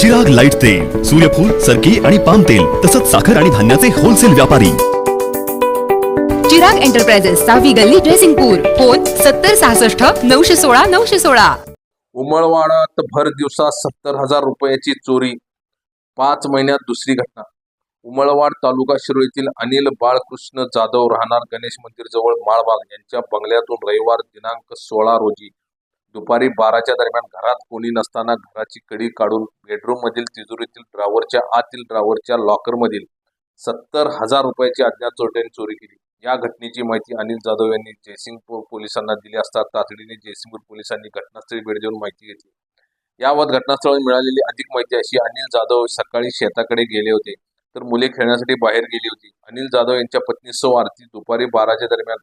जग लाइट तेल सूर्यफूल सरकी आणि पाम तेल तसंच साखर आणि धान्याचे होलसेल व्यापारी. चिराग एंटरप्राइजेस सहावी गल्ली ड्रेसिंगपूर फोन सत्तर सहासष्ट नऊशे सोळा नऊशे सोळा. उमळवाडात भर दिवसात सत्तर हजार रुपयाची चोरी पाच महिन्यात दुसरी घटना. उमळवाड तालुका शिरोळ येथील अनिल बाळकृष्ण जाधव राहणार गणेश मंदिर जवळ माळबाग यांच्या बंगल्यातून रविवार दिनांक सोळा रोजी दुपारी बाराच्या दरम्यान घरात कोणी नसताना घराची कडी काढून बेडरूम मधील तिजोरीतील ड्रावरच्या आतील ड्रावरच्या लॉकर मधील सत्तर हजार रुपयाची अज्ञात चोरट्यांनी चोरी केली. या घटनेची माहिती अनिल जाधव यांनी जयसिंगपूर पोलिसांना दिली असता तातडीने जयसिंगपूर पोलिसांनी घटनास्थळी भेट देऊन माहिती घेतली. याबाबत घटनास्थळी मिळालेली अधिक माहिती अशी अनिल जाधव सकाळी शेताकडे गेले होते तर मुले खेळण्यासाठी बाहेर गेली होती. अनिल जाधव यांच्या पत्नी सो आरती दुपारी बाराच्या दरम्यान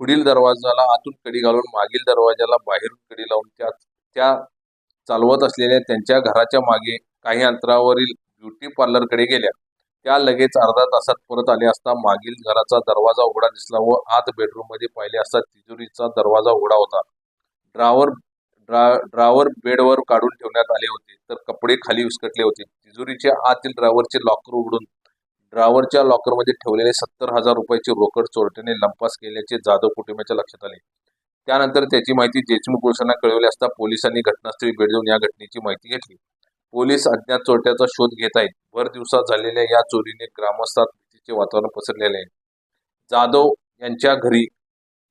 पुढील दरवाजाला आतून कडी घालून मागील दरवाजाला बाहेरून कडी लावून त्या त्या चालवत असलेल्या त्यांच्या घराच्या मागे काही अंतरावरील ब्युटी पार्लरकडे गेल्या. त्या लगेच अर्धा तासात परत आले असता मागील घराचा दरवाजा उघडा दिसला व आत बेडरूममध्ये पाहिले असता तिजोरीचा दरवाजा उघडा होता. ड्रावर ड्रा ड्रावर बेडवर काढून ठेवण्यात आले होते तर कपडे खाली विस्कटले होते. तिजोरीच्या आतील ड्रावरचे लॉकर उघडून ड्रावरच्या लॉकरमध्ये ठेवलेले सत्तर हजार रुपयाचे रोकड चोरट्याने लंपास केल्याचे जाधव कुटुंबाच्या लक्षात आले. त्यानंतर त्याची माहिती देशमुख पोलिसांना कळवली असता पोलिसांनी घटनास्थळी भेट देऊन या घटनेची माहिती घेतली. पोलीस अज्ञात चोरट्याचा शोध घेत आहेत. भर दिवसात झालेल्या या चोरीने ग्रामस्थात भीतीचे वातावरण पसरलेले आहे. जाधव यांच्या घरी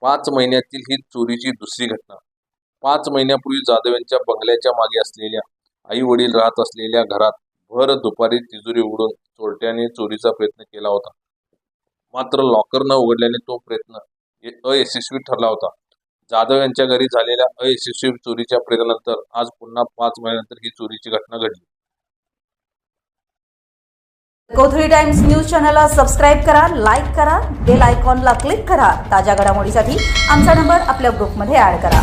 पाच महिन्यातील ही चोरीची दुसरी घटना. पाच महिन्यापूर्वी जाधव यांच्या बंगल्याच्या मागे असलेल्या आई वडील राहत असलेल्या घरात भर दुपारी तिजोरी उघडून चोरट्याने चोरीचा प्रयत्न केला होता. मात्र लॉकर न उघडल्याने तो प्रयत्न अयशस्वी ठरला होता. जाधव यांच्या घरी झालेल्या अयशस्वी चोरीच्या प्रयत्नानंतर आज पुन्हा पाच महिन्यानंतर ही चोरीची घटना घडली. कोथळी टाइम्स न्यूज चॅनलला सबस्क्राईब करा लाईक करा बेल आयकॉनला क्लिक करा. ताज्या घडामोडीसाठी आमचा नंबर आपल्या ग्रुपमध्ये ऍड करा.